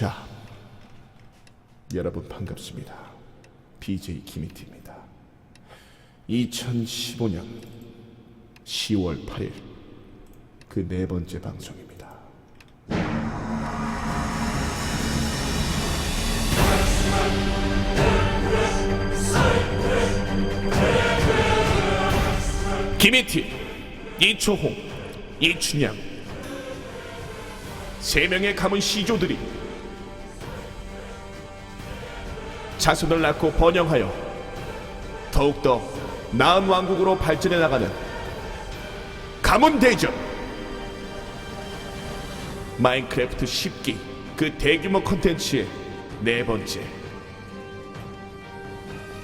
자, 여러분 반갑습니다. BJ 김희태입니다. 2015년 10월 8일 그 네 번째 방송입니다. 김희태, 이초홍, 이춘향 세 명의 가문 시조들이 자손을 낳고 번영하여 더욱더 나은 왕국으로 발전해 나가는 가문 대전 마인크래프트 10기 그 대규모 콘텐츠의 네 번째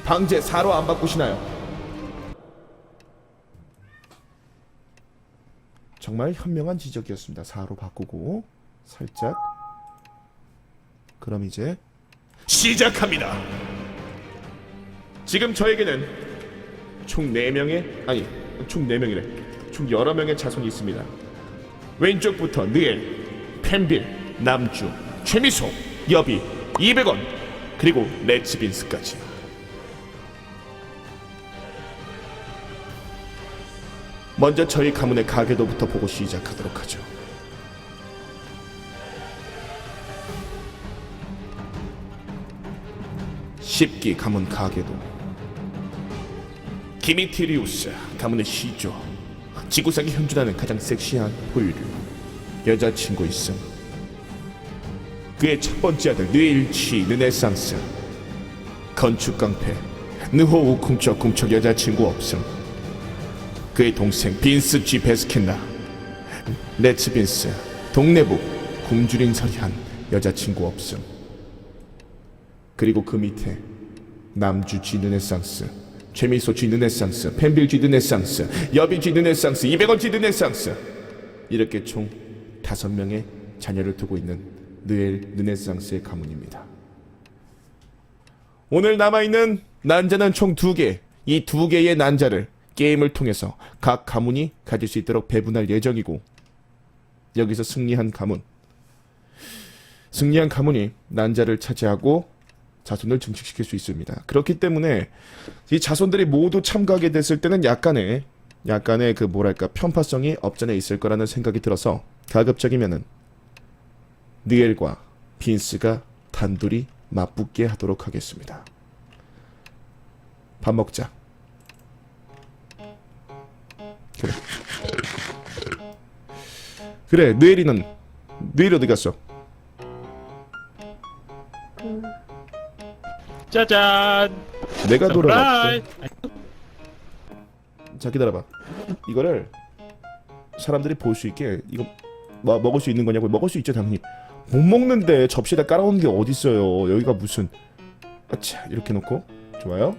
방제 4로 안 바꾸시나요? 정말 현명한 지적이었습니다. 4로 바꾸고 살짝 그럼 이제 시작합니다. 지금 저에게는 총 4명의 아니 총 4명이래. 총 여러 명의 자손이 있습니다. 왼쪽부터 느엘, 펜빌, 남주, 최미소, 여비, 200원 그리고 레츠빈스까지. 먼저 저희 가문의 가계도부터 보고 시작하도록 하죠. 십기 가문 가계도. 기미티리우스 가문의 시조 지구상에 현존하는 가장 섹시한 포유류 여자친구 있음. 그의 첫 번째 아들 뇌일치 르네상스. 건축 깡패 느호 우쿵척 궁척 여자친구 없음. 그의 동생 빈스 G 베스킨라 레츠 빈스 동네북 굶주린 서리한 여자친구 없음 그리고 그 밑에 남주 G 르네상스 최미소 G 르네상스 펜빌 G 르네상스 여비 G 르네상스 200원 G 르네상스 이렇게 총 다섯 명의 자녀를 두고 있는 느엘 르네상스의 가문입니다. 오늘 남아있는 난자는 총두 개. 이두 개의 난자를 게임을 통해서 각 가문이 가질 수 있도록 배분할 예정이고 여기서 승리한 가문 승리한 가문이 난자를 차지하고 자손을 증식시킬 수 있습니다. 그렇기 때문에 이 자손들이 모두 참가하게 됐을 때는 약간의 약간의 그 뭐랄까 편파성이 없잖아 있을 거라는 생각이 들어서 가급적이면은 니엘과 빈스가 단둘이 맞붙게 하도록 하겠습니다. 밥 먹자. 그래. 그래, 느엘이는 느엘 어디 갔어? 짜잔! 내가. 서프라이즈! 자 기다려봐. 이거를 사람들이 볼 수 있게 이거 뭐 먹을 수 있는 거냐고 먹을 수 있죠 당연히. 못 먹는데 접시에다 깔아놓은 게 어디 있어요? 여기가 무슨? 아차 이렇게 놓고 좋아요.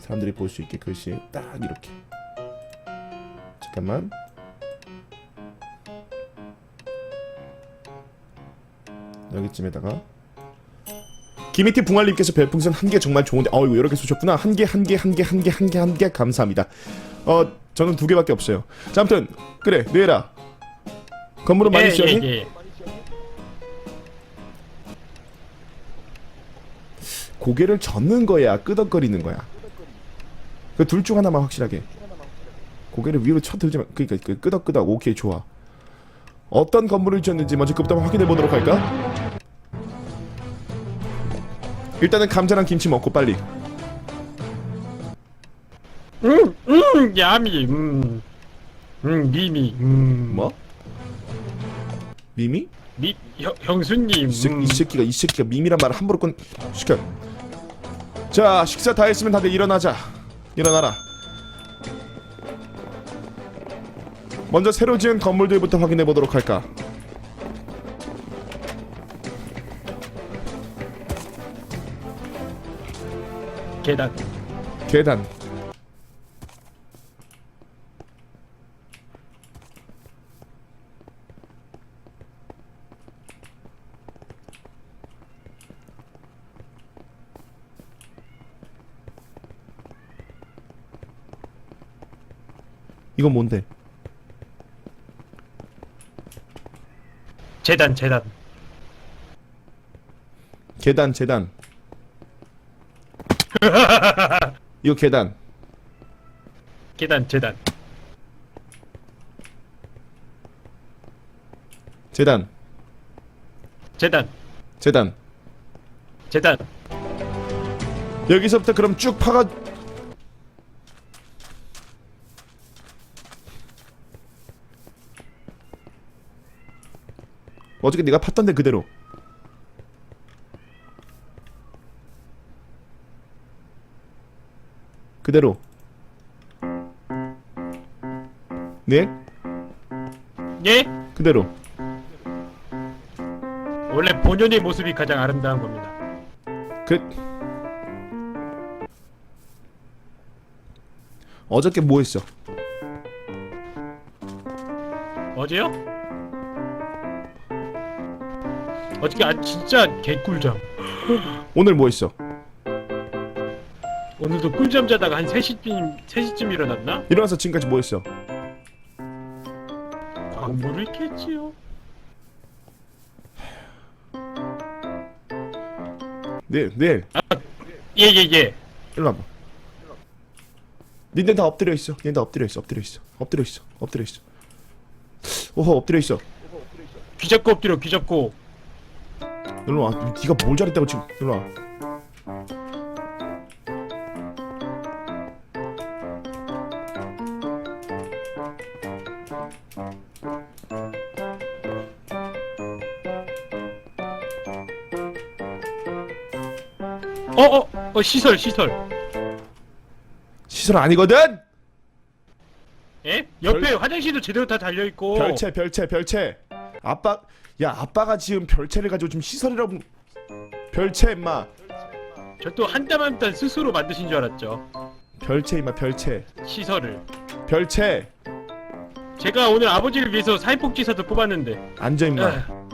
사람들이 볼 수 있게 글씨 딱 이렇게. 잠깐만. 여기쯤에다가 김희태 붕알님께서 별풍선 한 개 정말 좋은데 어이구 여러 개 쏘셨구나. 한 개 한 개 한 개 한 개 한 개 한 개. 감사합니다. 어 저는 두 개밖에 없어요. 자 아무튼 그래 뇌라. 건물은 많이 지었니? 예, 예. 고개를 젓는 거야 끄덕거리는 거야? 그 둘 중 하나만 확실하게. 고개를 위로 쳐들지만 그니까 그 끄덕끄덕 오케이 좋아. 어떤 건물을 지었는지 먼저 그부터 확인해 보도록 할까? 일단은 감자랑 김치 먹고 빨리 음, 음, 야미, 음, 음, 미미, 음, 뭐? 미미? 미, 형, 형수님, 이, 새, 음, 이 새끼가 이 새끼가 미미란 말을 함부로 건 시켜. 자 식사 다 했으면 다들 일어나자. 일어나라. 먼저 새로 지은 건물들부터 확인해 보도록 할까. 계단, 계단. 이건 뭔데? 재단, 재단, 계단 재단 이거 계단. 계단 재단. 재단. 재단. 재단. 재단. 여기서부터 그럼 쭉 파가 어저께 네가 팠던데 그대로 그대로 네 예? 그대로 원래 본연의 모습이 가장 아름다운 겁니다. 그 어저께 뭐 했어 어제요? 어저께 아 진짜 개꿀잠. 오늘 뭐 했어 오늘도 꿀잠 자다가 한 3시쯤 3시쯤 일어났나? 일어나서 지금까지 뭐 했어 광고를 켰지요. 내일 내일 예 예 예. 일로 와봐. 니네 다 엎드려 있어. 니네 다 엎드려 있어. 엎드려 있어. 엎드려 있어. 엎드려 있어. 오호 엎드려 있어. 귀 잡고 엎드려 귀 잡고. 일로 와. 네가 뭘 잘했다고 지금. 일로 와. 어, 시설 시설. 시설 아니거든. 예? 옆에 별- 화장실도 제대로 다 달려 있고. 별채 별채 별채. 아빠 야 아빠가 지금 별채를 가지고 좀 시설이라고 별채 임마. 저또 한 땀 한 땀 스스로 만드신 줄 알았죠. 별채 임마 별채. 시설을. 별채. 제가 오늘 아버지를 위해서 사회복지사도 뽑았는데. 앉아 임마. 아,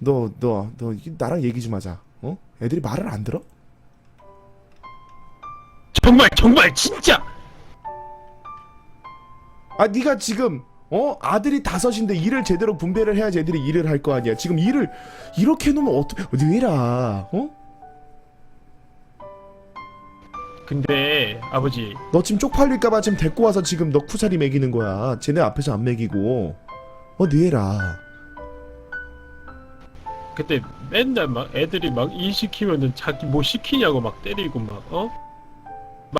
너너너 나랑 얘기 좀 하자. 어? 애들이 말을 안 들어? 정말 정말 진짜. 아 네가 지금 어 아들이 다섯인데 일을 제대로 분배를 해야지 애들이 일을 할 거 아니야 지금 일을 이렇게 해놓으면 어떻게 왜라 어? 근데 아버지 너 지금 쪽팔릴까봐 지금 데리고 와서 지금 너 쿠사리 먹이는 거야 쟤네 앞에서 안 먹이고 어 네라 그때 맨날 막 애들이 막 일 시키면은 자기 뭐 시키냐고 막 때리고 막 어?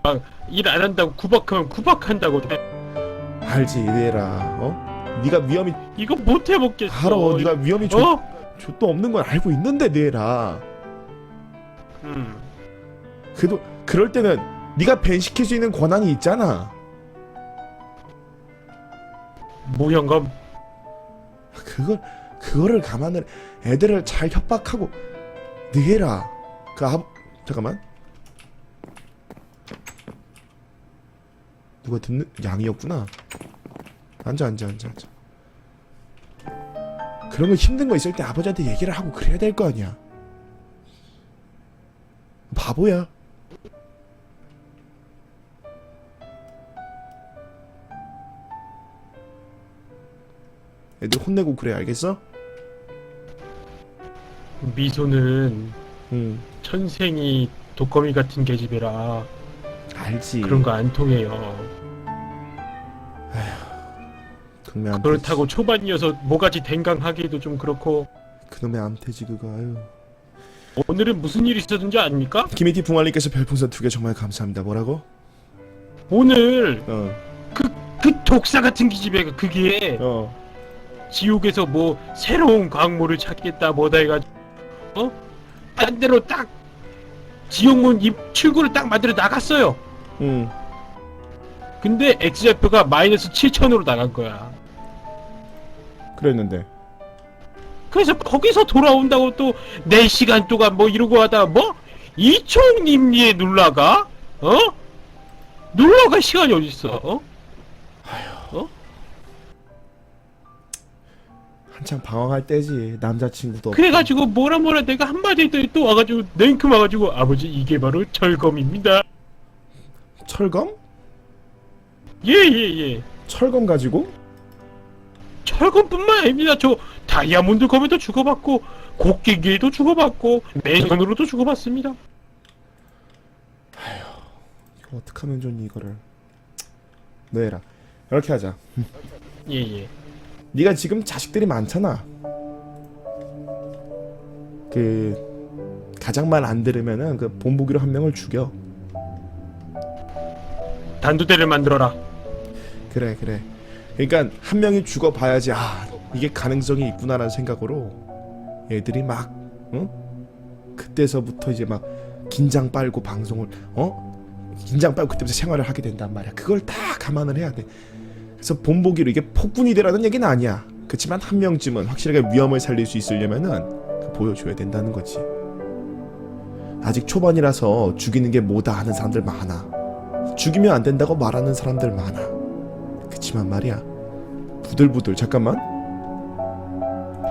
막 일 안 한다고 구박하면 구박한다고 알지 네라 어? 네가 위험이 이거 못 해먹겠어 알아 네가 위험이 좀 어? 좆도 없는 건 알고 있는데 네라 음. 그래도 그럴 때는 네가 밴 시킬 수 있는 권한이 있잖아 모형검 그걸 그거를 감안을 애들을 잘 협박하고 느해라. 그 아, 잠깐만. 누가 듣는 양이었구나. 앉아 앉아 앉아 앉아. 그런 거 힘든 거 있을 때 아버지한테 얘기를 하고 그래야 될 거 아니야. 바보야. 애들 혼내고 그래 알겠어? 미소는 응 천생이 독거미 같은 계집애라 알지. 그런 거 안 통해요. 그놈의 암 그렇다고 초반이어서 뭐가지 댕강하기도 좀 그렇고. 그놈의 암태지 그거. 아유. 오늘은 무슨 일이 있었는지 아닙니까? 김이티 붕알님께서 별풍선 두 개 정말 감사합니다. 뭐라고? 오늘 어. 그 독사 같은 기집애가 그게 어. 지옥에서 뭐 새로운 광물을 찾겠다 뭐다 해가지고 어? 딴 데로 딱 지옥문 입 출구를 딱 만들어 나갔어요 응 근데 X좌표가 마이너스 7천으로 나간 거야 그랬는데 그래서 거기서 돌아온다고 또 4시간 동안 뭐 이러고 하다가 뭐? 이총님리에 놀러가? 어? 놀러갈 시간이 어딨어 어? 한창 방황할 때지 남자친구도 없고. 그래가지고 뭐라 뭐라 내가 한마디 했더니 또 와가지고 냉큼 와가지고 아버지 이게 바로 철검입니다 철검? 예예예 철검 가지고? 철검뿐만 아닙니다 저 다이아몬드 검에도 주고받고 곡괭기에도 주고받고 매선으로도 주고받습니다. 이거 어떡하면 좋니 이거를 너 해라 이렇게 하자 예예. 네가 지금 자식들이 많잖아. 그 가장 말 안 들으면은 그 본보기로 한 명을 죽여. 단두대를 만들어라. 그래 그래. 그러니까 한 명이 죽어 봐야지 아 이게 가능성이 있구나라는 생각으로 애들이 막 응? 그때서부터 이제 막 긴장 빨고 방송을 어? 긴장 빨고 그때부터 생활을 하게 된단 말이야. 그걸 다 감안을 해야 돼 그래서 본보기로 이게 폭군이 되라는 얘기는 아니야 그렇지만 한 명쯤은 확실하게 위험을 살릴 수 있으려면은 그 보여줘야 된다는 거지 아직 초반이라서 죽이는 게 뭐다 하는 사람들 많아 죽이면 안 된다고 말하는 사람들 많아 그치만 말이야 부들부들 잠깐만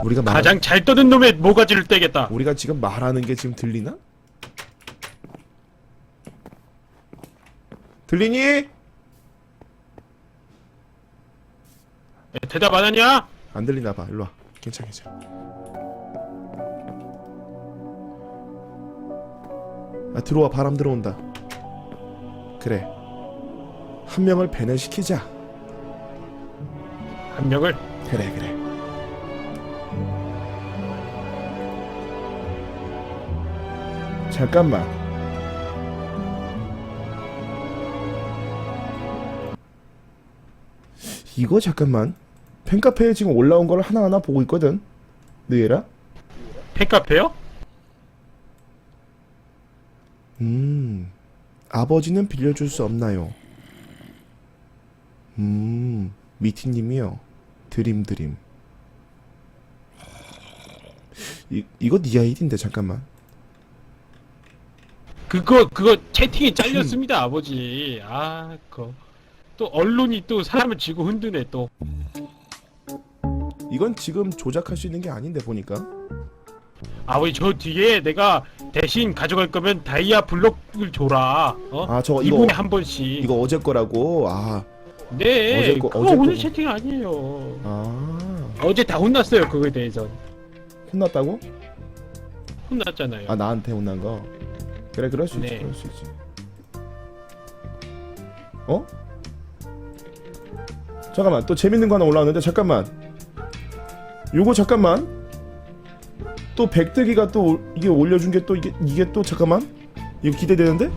우리가 말 가장 잘 떠는 놈의 모가지를 떼겠다. 우리가 지금 말하는 게 지금 들리나? 들리니? 예, 대답 안 하냐? 안 들리나 봐. 일로 와. 괜찮아, 괜찮아. 아, 들어와. 바람 들어온다. 그래. 한 명을 배내시키자. 한 명을 그래, 그래. 잠깐만. 이거 잠깐만. 팬카페에 지금 올라온 걸 하나하나 보고 있거든. 느에라? 팬카페요? 음. 아버지는 빌려줄 수 없나요? 음. 미티님이요. 드림 드림. 이 이거 네 아이디인데 잠깐만. 그거 그거 채팅이 잘렸습니다 아버지. 아 그거 또 언론이 또 사람을 쥐고 흔드네 또. 이건 지금 조작할 수 있는 게 아닌데 보니까. 아버지 저 뒤에 내가 대신 가져갈 거면 다이아 블록을 줘라. 어? 아, 저거 이거 2분에 한 번씩. 이거 어제 거라고. 아. 네. 어제 거- 그거 어제 오늘 거. 채팅 아니에요. 아. 어제 다 혼났어요 그거에 대해서. 혼났다고? 혼났잖아요. 아, 나한테 혼난 거. 그래, 그럴 수 있지. 네. 그럴 수 있지. 어? 잠깐만. 또 재밌는 거 하나 올라왔는데 잠깐만. 요거 잠깐만. 또 백득이가 또 올- 이게 올려준 게 또 이게 이게 또 잠깐만. 이거 기대되는데?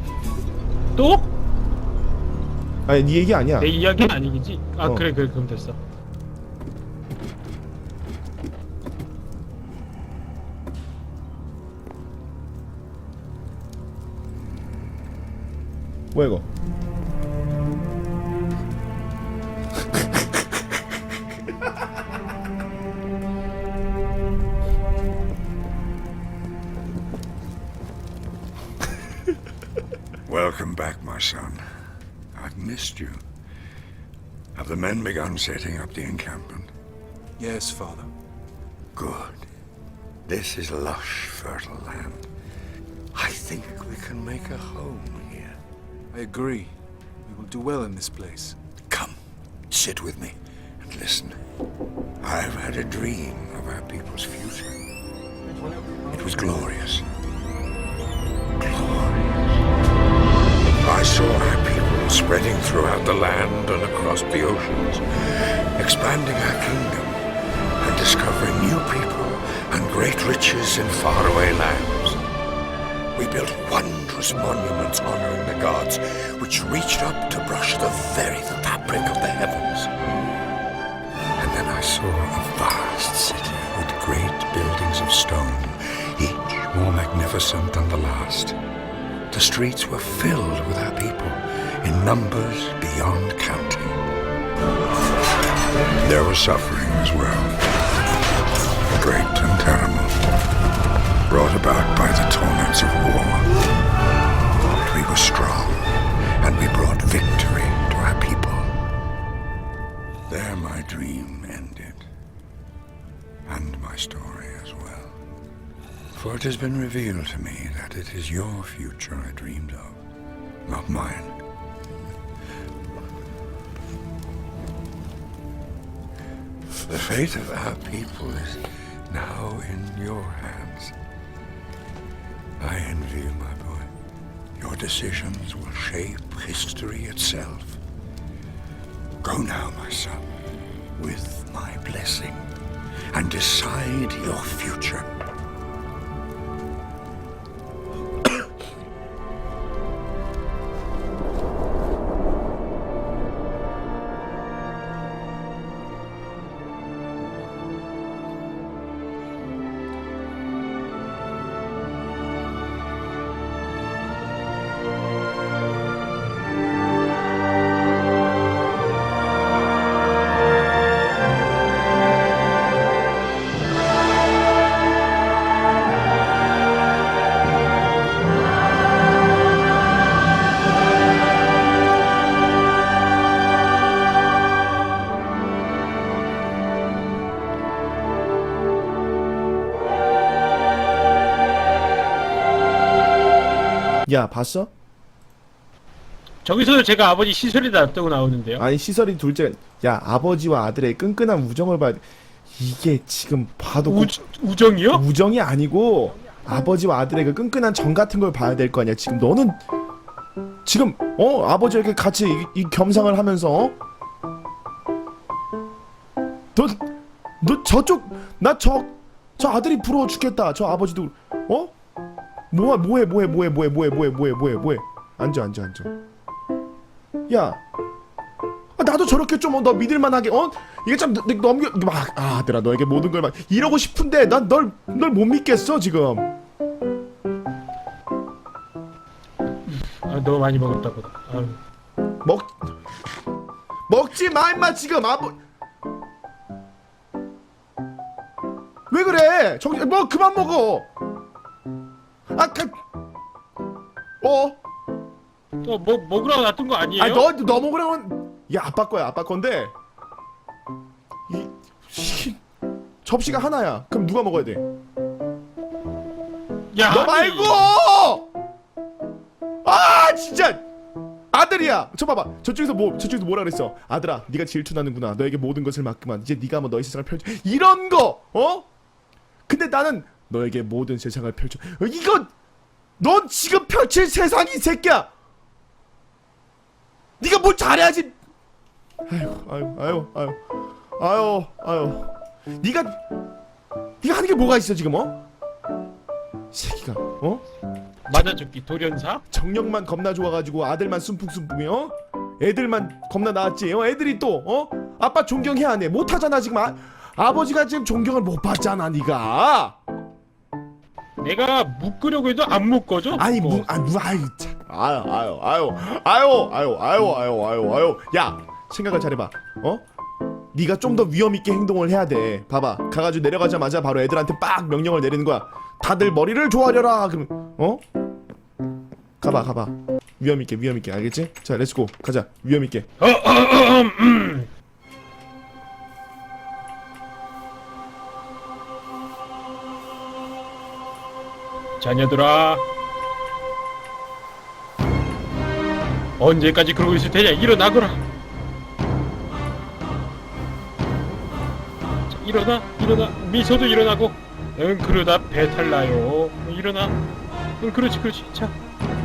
또? 아니 네 얘기 아니야. 내 이야기는 아니겠지? 아 어. 그래 그래 그럼 됐어. 뭐야 이거? Missed you. Have the men begun setting up the encampment? Yes, Father. Good. This is lush, fertile land. I think we can make a home here. I agree. We will do well in this place. Come, sit with me and listen. I've had a dream of our people's future. It was glorious. Glorious. I saw our people spreading throughout the land and across the oceans, expanding our kingdom and discovering new people and great riches in faraway lands. We built wondrous monuments honoring the gods, which reached up to brush the very fabric of the heavens. And then I saw a vast city with great buildings of stone, each more magnificent than the last. The streets were filled with our people in numbers beyond counting. There was suffering as well, great and terrible, brought about by the torments of war. But we were strong, and we brought victory to our people. There my dream ended, and my story as well. For it has been revealed to me that it is your future I dreamed of, not mine. The fate of our people is now in your hands. I envy you, my boy. Your decisions will shape history itself. Go now, my son, with my blessing, and decide your future. 야 봤어? 저기서 제가 아버지 시설이 났다고 나오는데요. 아니 시설이 둘째 야 아버지와 아들의 끈끈한 우정을 돼. 이게 지금 봐도 우, 꼭 우정이요? 우정이 아니고 아버지와 아들의 그 끈끈한 정 같은 걸 봐야 될 거 아니야 지금 너는 지금 어 아버지와 이렇게 같이 이, 이 겸상을 하면서 어? 너, 너 저쪽 나 저 저 아들이 부러워 죽겠다 저 아버지도 어? 뭐야 뭐해 뭐해 뭐해 뭐해 뭐해 뭐해 뭐해 뭐해 뭐해. 앉아 앉아 앉아. 야. 아, 나도 저렇게 좀 너 믿을만하게 어? 이게 좀 너- 너- 넘겨 막 아, 아들아 너에게 모든 걸 막 이러고 싶은데 난 널 널 못 믿겠어 지금. 아, 너무 많이 먹었다고. 아유. 먹 먹지 마 임마 지금. 아버 왜 그래? 정 뭐 그만 먹어 아까 어또 뭐, 먹으라고 놔둔 거 아니에요? 아너 너 먹으라면 야 아빠 거야 아빠 건데 이 씨, 접시가 하나야 그럼 누가 먹어야 돼? 야, 너 아니, 말고! 아 진짜 아들이야. 저 봐봐. 저쪽에서 뭐 저쪽에서 뭐라 그랬어? 아들아, 네가 질투나는구나. 너에게 모든 것을 맡기만. 이제 네가 한번 너의 세상을 펼쳐. 이런 거, 어? 근데 나는 너에게 모든 세상을 펼쳐. 어, 이거 넌 지금 펼칠 세상이 이 새끼야. 네가 뭘 잘해야지. 아유, 아유, 아유, 아유, 아유, 아유. 네가 네가 하는 게 뭐가 있어 지금 어? 새끼가 어? 맞아줬기 돌연사? 정력만 겁나 좋아가지고 아들만 숨풍숨풍이 어? 애들만 겁나 나왔지 어? 애들이 또 어? 아빠 존경해야 하네 못하잖아 지금 아, 아버지가 지금 존경을 못 받잖아 네가 내가 묶으려고 해도 안 묶어줘? 아니 뭐. 무, 아, 무, 아유 참. 아유 아유 아유 아유 아유 아유 아유 아유 아유. 야 생각을 잘해봐. 어? 네가 좀 더 위험 있게 행동을 해야 돼. 봐봐. 가가지고 내려가자마자 바로 애들한테 빡 명령을 내리는 거야. 다들 머리를 조아려라 그럼. 어? 가봐 가봐. 위험 있게 위험 있게. 알겠지? 자 렛츠고. 가자. 위험 있게. 어, 어, 어, 음, 자녀들아. 언제까지 그러고 있을 테냐? 일어나거라. 자, 일어나 일어나. 미소도 일어나고. 응 그러다 배탈 나요. 일어나. 응 그렇지 그렇지. 자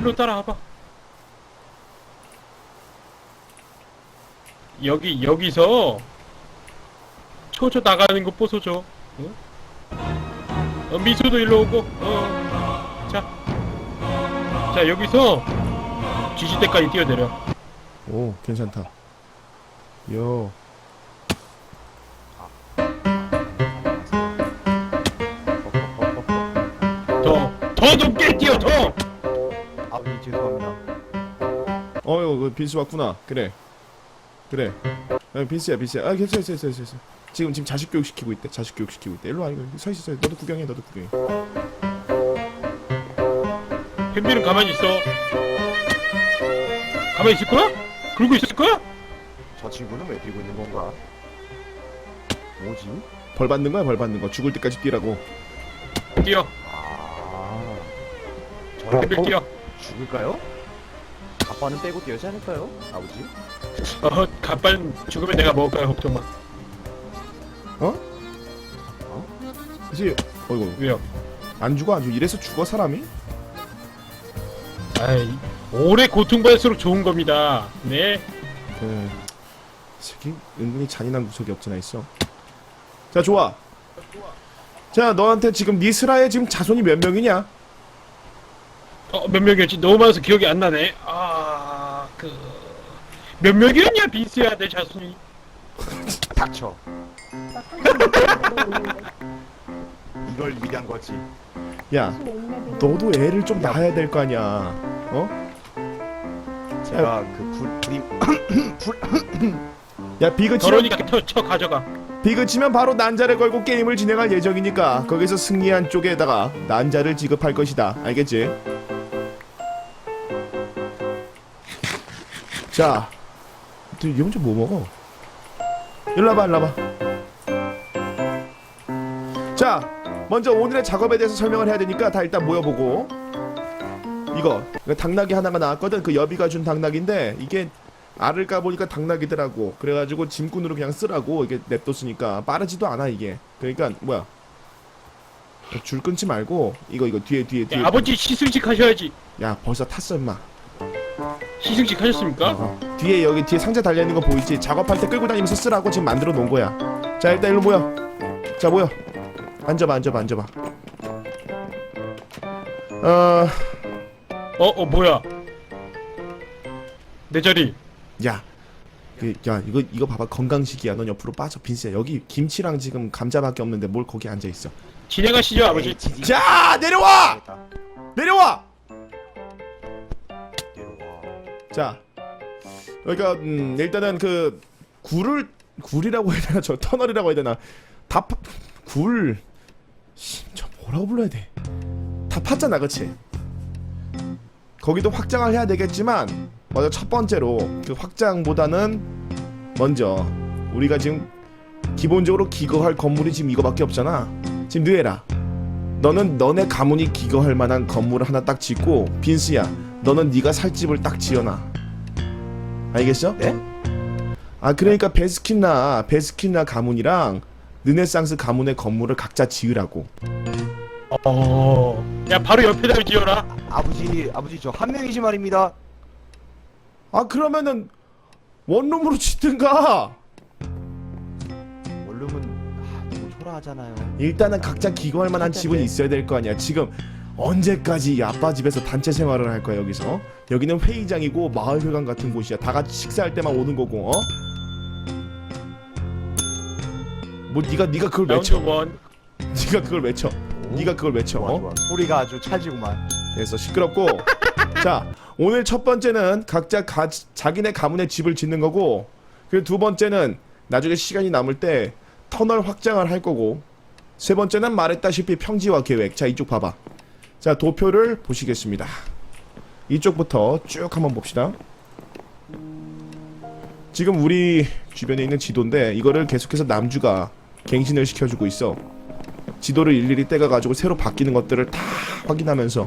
일로 따라와봐. 여기 여기서 초초 나가는 거 보소줘. 응? 어, 미소도 일로 오고. 어. 자, 자 여기서 때까지 뛰어내려. 오 괜찮다 요 더, 더 높게 뛰어 더. 아버지 죄송합니다. 어유 그 빈스 왔구나 그래 그래 어, 빈스야 빈스야 아 괜찮아 괜찮아 괜찮아 괜찮아. 지금 지금 자식 교육 시키고 있대 자식 교육 시키고 있대 일로 와 이거 서 있어 서 있어. 너도 구경해 너도 구경해 뱀비는 가만히 있어. 가만히 있을 거야? 그러고 있을 거야? 저 친구는 왜 뛰고 있는 건가? 뭐지? 벌 받는 거야 벌 받는 거 죽을 때까지 뛰라고 뛰어. 아, 저랑 뱀비 뛰어. 죽을까요? 아빠는 빼고 뛰어지 않을까요? 아버지? 어, 갑발 죽으면 내가 먹을 거야 걱정 마. 어? 어? 그치 어이구 왜요? 안 죽어 안 죽어 이래서 죽어 사람이? 아이 오래 고통받을수록 좋은 겁니다. 네. 그 새끼 은근히 잔인한 구석이 없잖아 있어 자 좋아 자 너한테 지금 니스라의 지금 자손이 몇 명이냐? 어, 몇 명이었지? 너무 많아서 기억이 안 나네. 아, 그... 몇 명이었냐, 빈스야, 내 자손이. 닥쳐. 이걸 위한 거지. 야 너도 애를 좀 낳아야 될 거 아니야 어? 제가 그 불, 불이 야 비그 치면 저러니까 쳐, 쳐 가져가. 비그 치면 바로 난자를 걸고 게임을 진행할 예정이니까 거기서 승리한 쪽에다가 난자를 지급할 것이다 알겠지? 자, 너이 혼자 뭐 먹어? 일로 와봐, 일로 와봐. 자, 먼저 오늘의 작업에 대해서 설명을 해야 되니까 다 일단 모여보고. 이거, 이거 당나귀 하나가 나왔거든. 그 여비가 준 당나귀인데 이게 알을 까보니까 당나귀더라고. 그래가지고 짐꾼으로 그냥 쓰라고 이게 냅뒀으니까 빠르지도 않아 이게. 그러니까 뭐야? 줄 끊지 말고 이거 이거 뒤에 뒤에 뒤에. 야, 아버지 시승식 하셔야지. 야 벌써 탔어 임마. 시승식 하셨습니까? 어. 뒤에 여기 뒤에 상자 달려 있는 거 보이지? 작업할 때 끌고 다니면서 쓰라고 지금 만들어 놓은 거야. 자 일단 일로 모여. 자 모여. 앉아봐 앉아봐 앉아봐. 어, 어, 어, 뭐야? 내 자리. 야, 그, 야 이거 이거 봐봐 건강식이야. 넌 옆으로 빠져 빈스야. 여기 김치랑 지금 감자밖에 없는데 뭘 거기 앉아 있어? 진행하시죠, 아버지. 자 내려와 내려와. 내려와. 자, 그러니까 음, 일단은 그 굴을 굴이라고 해야 되나 저 터널이라고 해야 되나 다굴 저 뭐라고 불러야 돼? 다 팠잖아, 그치? 거기도 확장을 해야 되겠지만 먼저 첫 번째로 그 확장보다는 먼저 우리가 지금 기본적으로 기거할 건물이 지금 이거밖에 없잖아. 지금 느에라. 너는 너네 가문이 기거할 만한 건물을 하나 딱 짓고 빈스야. 너는 네가 살 집을 딱 지어놔. 알겠어? 네? 아 그러니까 베스킨나 베스킨나 가문이랑 르네상스 가문의 건물을 각자 지으라고. 어. 야, 바로 옆에다 지어라. 아버지, 아버지 저 한 명이지 말입니다. 아 그러면은 원룸으로 짓든가. 원룸은 아, 너무 초라하잖아요. 일단은 각자 기거할 만한 집은 있어야 될 거 아니야. 지금 언제까지 이 아빠 집에서 단체 생활을 할 거야 여기서? 여기는 회의장이고 마을회관 같은 곳이야. 다 같이 식사할 때만 오는 거고. 어? 뭐 네가 네가 그걸 라운드 외쳐. 원. 네가 그걸 외쳐. 네가 그걸 외쳐. 좋아, 어? 좋아. 소리가 아주 찰지구만. 그래서 시끄럽고 자 오늘 첫 번째는 각자 가, 자기네 가문의 집을 짓는 거고 그리고 두 번째는 나중에 시간이 남을 때 터널 확장을 할 거고 세 번째는 말했다시피 평지화 계획 자 이쪽 봐봐 자 도표를 보시겠습니다 이쪽부터 쭉 한번 봅시다 지금 우리 주변에 있는 지도인데 이거를 계속해서 남주가 갱신을 시켜주고 있어 지도를 일일이 떼가가지고 새로 바뀌는 것들을 다 확인하면서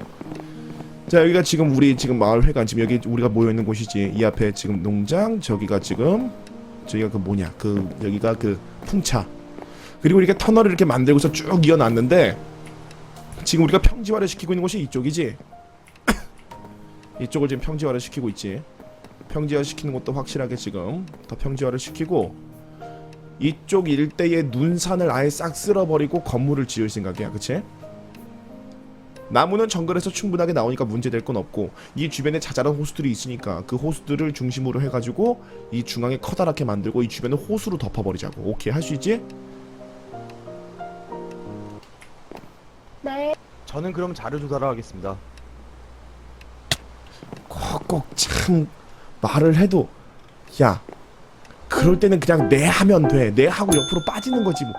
자 여기가 지금 우리 지금 마을 회관 지금 여기 우리가 모여 있는 곳이지. 이 앞에 지금 농장 저기가 지금 저기가 그 뭐냐 그 여기가 그 풍차. 그리고 이렇게 터널을 이렇게 만들고서 쭉 이어놨는데 지금 우리가 평지화를 시키고 있는 곳이 이쪽이지. 이쪽을 지금 평지화를 시키고 있지. 평지화 시키는 것도 확실하게 지금 더 평지화를 시키고 이쪽 일대의 눈산을 아예 싹 쓸어버리고 건물을 지을 생각이야 그치? 나무는 정글에서 충분하게 나오니까 문제될 건 없고 이 주변에 자잘한 호수들이 있으니까 그 호수들을 중심으로 해가지고 이 중앙에 커다랗게 만들고 이 주변을 호수로 덮어버리자고 오케이 할 수 있지? 네. 저는 그럼 자료 조사를 하겠습니다. 꼭꼭 참 말을 해도 야 그럴 때는 그냥 내 하면 돼 내 하고 옆으로 빠지는 거지 뭐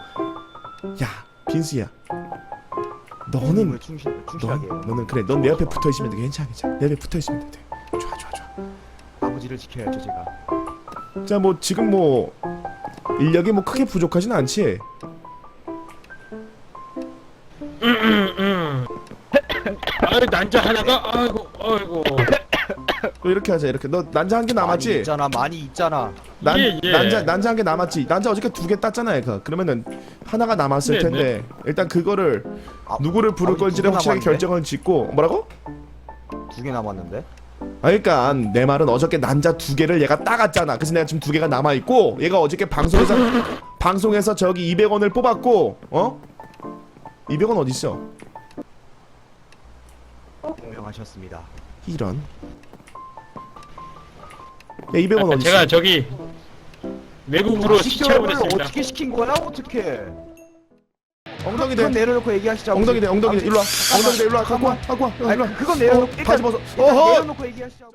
야 빈스야. 너는 임무에 충실, 충실하게. 너는 그래. 넌 내 옆에 붙어 있으면 돼. 괜찮아 괜찮아. 내 옆에 붙어 있으면 돼. 좋아 좋아 좋아. 아버지를 지켜야죠 제가. 자 뭐 지금 뭐 인력이 뭐 크게 부족하진 않지? 아, 난자 하나가, 아이고, 아이고. 또 이렇게 하자 이렇게 너 난자 한 개 많이 남았지? 있잖아 많이 있잖아 난, 예, 예. 난자 난자 한 개 남았지 난자 어저께 두 개 땄잖아요 그 그러면은 하나가 남았을 네, 텐데 일단 그거를 아, 누구를 부를 아버지 건지를 확실하게 남았는데? 결정을 짓고 뭐라고? 두 개 남았는데 아 그러니까 내 말은 어저께 난자 두 개를 얘가 따갔잖아. 그래서 내가 지금 두 개가 남아 있고 얘가 어저께 방송에서 방송에서 저기 200원을 뽑았고 어? 200원 어디 있어? 공명하셨습니다 이런. 야 200원 아까 어디 제가 있어? 저기 외국으로 시찰을 했습니다. 어떻게 시킨 거야 어떻게 엉덩이 그건 대. 내려놓고 얘기하시자 엉덩이 대 엉덩이 대. 일로 와. 엉덩이 대 일로 와. 갖고 와. 갖고 와. 일로 와. 그건 내려놓고 어, 바지 벗어. 일단 어허. 내려놓고 얘기하시자